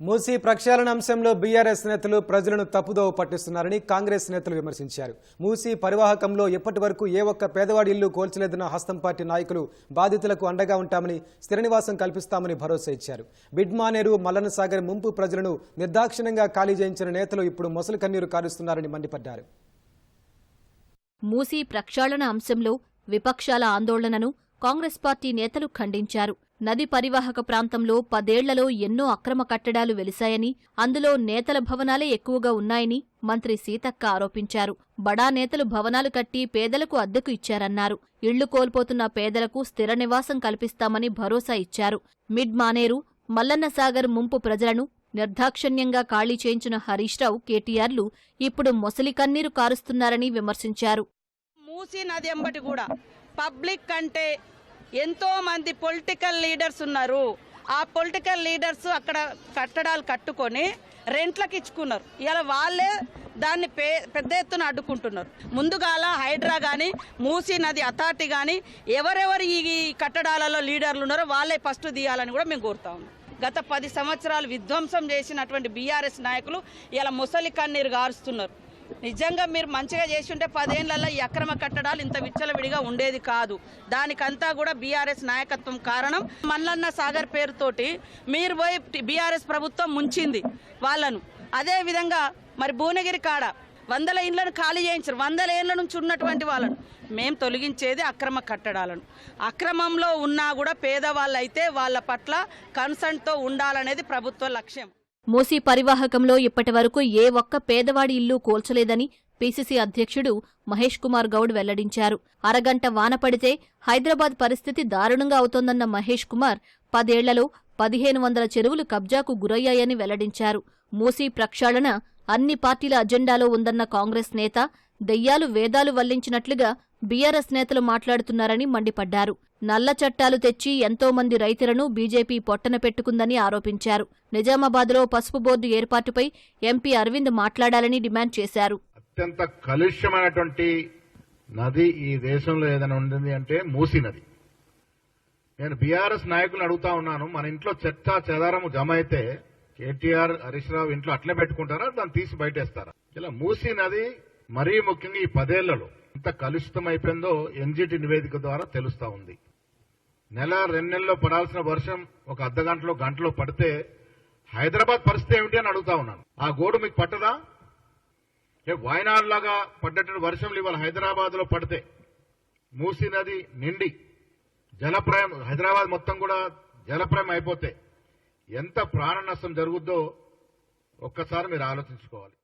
మూసీ ప్రక్షాళన అంశంలో బీఆర్ఎస్ నేతలు ప్రజలను తప్పుదోవ పట్టిస్తున్నారని కాంగ్రెస్ నేతలు విమర్శించారు. మూసీ పరివాహకంలో ఇప్పటి వరకు ఏ ఒక్క పేదవాడి ఇల్లు కోల్చలేదన్న హస్తం పార్టీ నాయకులు బాధితులకు అండగా ఉంటామని స్థిరనివాసం కల్పిస్తామని భరోసా ఇచ్చారు. బిడ్మానేరు మల్లన సాగర్ ముంపు ప్రజలను నిర్దాక్షిణ్యంగా ఖాళీ చేయించిన నేతలు ఇప్పుడు మొసలు కన్నీరు కారుస్తున్నారని మండిపడ్డారు. మూసీ ప్రక్షాళన అంశంలో విపక్షాల ఆందోళనను కాంగ్రెస్ పార్టీ నేతలు ఖండించారు. నది పరివాహక ప్రాంతంలో పదేళ్ళలో ఎన్నో అక్రమ కట్టడాలు వెలిశాయని అందులో నేతల భవనాలే ఎక్కువగా ఉన్నాయని మంత్రి సీతక్క ఆరోపించారు. బడా నేతలు భవనాలు కట్టి పేదలకు అద్దెకు ఇచ్చారన్నారు. ఇళ్ళు కోల్పోతున్న పేదలకు స్థిర నివాసం కల్పిస్తామని భరోసా ఇచ్చారు. మిడ్ మానేరు మల్లన్నసాగర్ ముంపు ప్రజలను నిర్దాక్షణ్యంగా ఖాళీ చేయించిన హరీష్ రావు కేటీఆర్లు ఇప్పుడు మొసలి కన్నీరు కారుస్తున్నారని విమర్శించారు. మూసీ నది ఎంబటి కూడా పబ్లిక్ అంటే ఎంతో మంది పొలిటికల్ లీడర్స్ ఉన్నారు. ఆ పొలిటికల్ లీడర్స్ అక్కడ కట్టడాలు కట్టుకొని రెంట్లకు ఇచ్చుకున్నారు. ఇలా వాళ్ళే దాన్ని పే పెద్ద ఎత్తున అడ్డుకుంటున్నారు. ముందుగాల హైడ్రా కానీ మూసీ నది అథారిటీ కానీ ఎవరెవరు ఈ కట్టడాలలో లీడర్లు ఉన్నారో వాళ్ళే ఫస్ట్ తీయాలని కూడా మేము కోరుతా గత పది సంవత్సరాలు విధ్వంసం చేసినటువంటి బీఆర్ఎస్ నాయకులు ఇలా ముసలి కన్నీరు గారుస్తున్నారు. నిజంగా మీరు మంచిగా చేసి ఉంటే పదేళ్ళలో ఈ అక్రమ కట్టడాలు ఇంత విచ్చలవిడిగా ఉండేది కాదు. దానికంతా కూడా బీఆర్ఎస్ నాయకత్వం కారణం. మల్లన్న సాగర్ పేరుతోటి మీరు పోయి బీఆర్ఎస్ ప్రభుత్వం ముంచింది వాళ్ళను. అదే విధంగా మరి భువనగిరి కాడ వందల ఇండ్లను ఖాళీ చేయించారు. వందల ఏళ్ళ నుంచి ఉన్నటువంటి వాళ్ళను. మేము తొలగించేది అక్రమ కట్టడాలను. అక్రమంలో ఉన్నా కూడా పేదవాళ్ళు అయితే వాళ్ళ పట్ల కన్సర్న్తో ఉండాలనేది ప్రభుత్వ లక్ష్యం. మూసీ పరివాహకంలో ఇప్పటివరకు ఏ ఒక్క పేదవాడి ఇల్లు కూల్చలేదని పీసీసీ అధ్యక్షుడు మహేష్ కుమార్ గౌడ్ వెల్లడించారు. అరగంట వాన పడితే హైదరాబాద్ పరిస్థితి దారుణంగా అవుతోందన్న మహేష్ కుమార్ పదేళ్ళలో పదిహేను వందల చెరువులు కబ్జాకు గురయ్యాయని వెల్లడించారు. మూసీ ప్రక్షాళన అన్ని పార్టీల అజెండాలో ఉందన్న కాంగ్రెస్ నేత దెయ్యాలు వేదాలు వల్లించినట్లుగా బీఆర్ఎస్ నేతలు మాట్లాడుతున్నారని మండిపడ్డారు. నల్ల చట్టాలు తెచ్చి ఎంతో మంది రైతులను బీజేపీ పొట్టన పెట్టుకుందని ఆరోపించారు. నిజామాబాద్లో పసుపు బోర్డు ఏర్పాటుపై ఎంపీ అరవింద్ మాట్లాడాలని డిమాండ్ చేశారు. అత్యంత కలుష్యమైనటువంటి నది ఈ దేశంలో ఏదైనా ఉంటుంది అంటే మూసీ నది. నేను బీఆర్ఎస్ నాయకులను అడుగుతా ఉన్నాను. మన ఇంట్లో చెత్త చెదారము జమ అయితే కేటీఆర్ హరీష్ రావు ఇంట్లో అట్లే పెట్టుకుంటారా? దాన్ని తీసి బయటేస్తారా? ఇలా మూసీ నది మరీ ముఖ్యంగా ఈ పదేళ్ళలో ఎంత కలుషితం అయిపోయిందో ఎన్జీటీ నివేదిక ద్వారా తెలుస్తా ఉంది. నెల రెండు నెలల్లో పడాల్సిన వర్షం ఒక అర్ధ గంటలో గంటలో పడితే హైదరాబాద్ పరిస్థితి ఏమిటి అని అడుగుతా ఉన్నాను. ఆ గోడు మీకు పట్టదా? వాయనాడు లాగా పడ్డటువంటి వర్షంలు ఇవాళ హైదరాబాద్లో పడితే మూసీ నది నిండి జలప్రయం హైదరాబాద్ మొత్తం కూడా జలప్రయం అయిపోతే ఎంత ప్రాణ నష్టం జరుగుద్దో ఒక్కసారి మీరు ఆలోచించుకోవాలి.